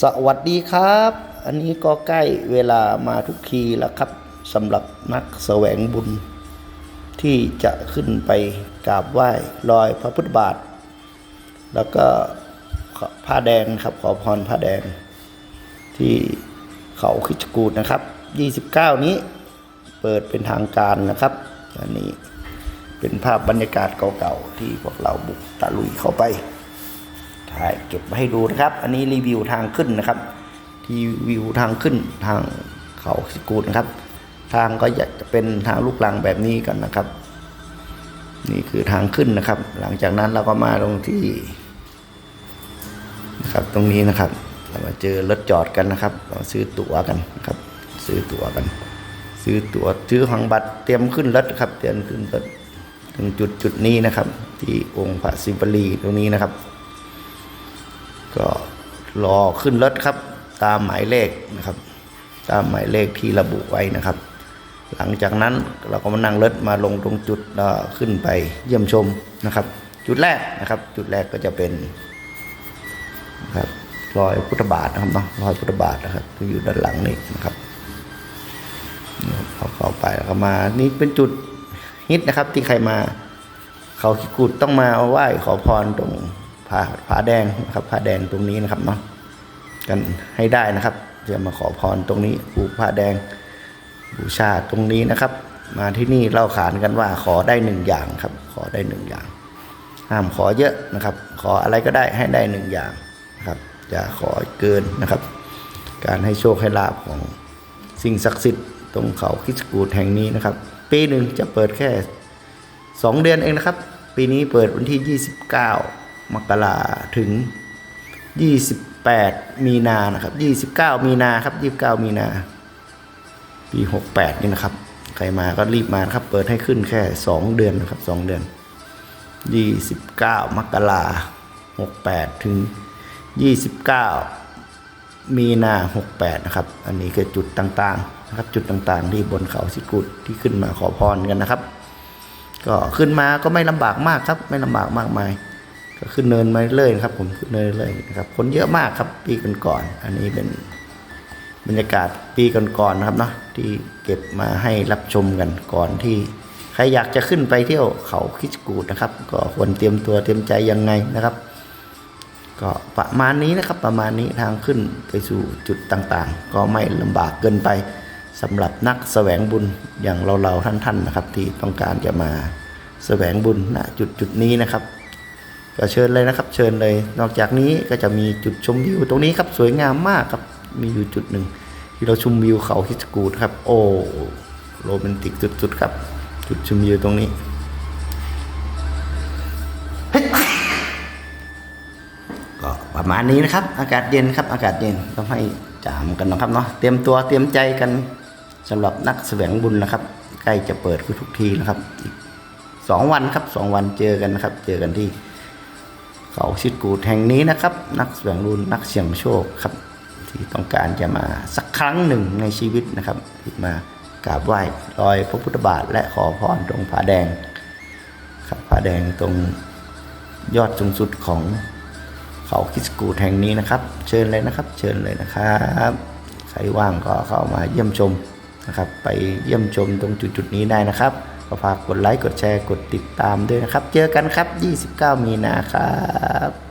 สวัสดีครับ อันนี้ก็ใกล้เวลามาทุกทีแล้วครับสำหรับนักแสวงบุญ ที่จะขึ้นไปกราบไหว้รอยพระพุทธบาท แล้วก็ผ้าแดงครับขอพรผ้าแดง ที่เขาคิดกูดนะครับ 29 นี้เปิดเป็นทางการนะครับ อันนี้เป็นภาพบรรยากาศเก่าๆที่พวกเราบุกตะลุยเข้าไป ถ่ายเก็บมาให้ดูนะครับ อันนี้รีวิวทางขึ้นนะครับที่วิวทางขึ้นทางเขาสิกูดนะครับ ทางก็อยากจะเป็นทางลูกลังแบบนี้กันนะครับ นี่คือทางขึ้นนะครับ หลังจากนั้นเราก็มาตรงที่นะครับตรงนี้นะครับ เรามาเจอรถจอดกันนะครับ เราซื้อตั๋วกันนะครับ ซื้อตั๋วกัน ซื้อตั๋วซื้อหังบัตรเตรียมขึ้นรถครับ เตรียมขึ้นรถถึงจุดจุดนี้นะครับ ที่องค์พระศิวลีตรงนี้นะครับ ก็รอขึ้นรถครับ ตามหมายเลขนะครับ ตามหมายเลขที่ระบุไว้นะครับ หลังจากนั้นเราก็มานั่งรถมาลงตรงจุดขึ้นไปเยี่ยมชมนะครับ จุดแรกนะครับ จุดแรกก็จะเป็นนะครับรอยพุทธบาทนะครับเนาะรอยพุทธบาทนะครับที่อยู่ด้านหลังนี่นะครับเขาเข้าไปแล้วก็มานี่เป็นจุดฮิตนะครับที่ใครมาเขาคิดกุดต้องมาไหว้ขอพรตรง ผาผาแดงนะครับผาแดงตรงนี้นะครับเนาะกันให้ได้นะครับจะมาขอพรตรงนี้ปลูกผาแดงบูชาตรงนี้นะครับ มาที่นี่เล่าขานกันว่าขอได้หนึ่งอย่างครับ ขอได้หนึ่งอย่าง ห้ามขอเยอะนะครับ ขออะไรก็ได้ให้ได้หนึ่งอย่างนะครับอย่าขอเกินนะครับ การให้โชคให้ลาบของสิ่งศักดิ์สิทธิ์ตรงเขาคิดกูดแห่งนี้นะครับ ปีหนึ่งจะเปิดแค่สองเดือนเองนะครับ ปีนี้เปิดวันที่ 29 มกราถึง 28 มีนานะครับ 29 มีนาครับ 29 มีนาปี 68 นี่นะครับ ใครมาก็รีบมาครับ เปิดให้ขึ้นแค่ 2 เดือนนะครับ 2 เดือน 29 มกรา68 ถึง 29 มีนา 68 นะครับ อันนี้คือจุดต่างๆนะครับ จุดต่างๆ ที่บนเขาสิกุดที่ขึ้นมาขอพรกันนะครับ ก็ขึ้นมาก็ไม่ลำบากมากครับ ไม่ลำบากมากมาย ก็ขึ้นเนินมาเรื่อยๆนะครับ ผมขึ้นเนินเรื่อยๆนะครับคนเยอะมากครับปีก่อนๆอันนี้เป็นบรรยากาศปีก่อนๆนะครับเนาะที่เก็บมาให้รับชมกันก่อนที่ใครอยากจะขึ้นไปเที่ยวเขาคิดกูดนะครับ ก็ควรเตรียมตัวเตรียมใจยังไงนะครับ ก็ประมาณนี้นะครับประมาณนี้ทางขึ้นไปสู่จุดต่างๆ ก็ไม่ลำบากเกินไปสำหรับนักแสวงบุญอย่างเราๆท่านๆนะครับ ที่ต้องการจะมาแสวงบุญณะจุดจุดนี้นะครับ ก็เชิญเลยนะครับเชิญเลย นอกจากนี้ก็จะมีจุดชมวิวตรงนี้ครับสวยงามมากครับมีอยู่จุดหนึ่งที่เราชมวิวเขาคิดกูดครับ โอ้โรแมนติกสุดๆครับ จุดชมวิวตรงนี้ก็ประมาณนี้นะครับ อากาศเย็นครับ อากาศเย็นต้องให้จามกันนะครับเนาะเตรียมตัวเตรียมใจกันสำหรับนักแสวงบุญนะครับ ใกล้จะเปิดทุกทีนะครับอีกสองวันครับสองวันเจอกันนะครับ เจอกันที่ เขาชิดกูดแห่งนี้นะครับ นักแสวงบุญนักเสี่ยงโชคครับ ที่ต้องการจะมาสักครั้งหนึ่งในชีวิตนะครับที่มากราบไหว้รอยพระพุทธบาท และขอพรตรงผาแดงครับผาแดงตรงยอดสูงสุดของเขาคิสกูดแห่งนี้นะครับ เชิญเลยนะครับ เชิญเลยนะครับใครว่างก็เข้ามาเยี่ยมชมนะครับ ไปเยี่ยมชมตรงจุดๆนี้ได้นะครับ ก็ฝากกดไลค์ กดแชร์ กดติดตามด้วยนะครับ เจอกันครับ 29 มีนาครับ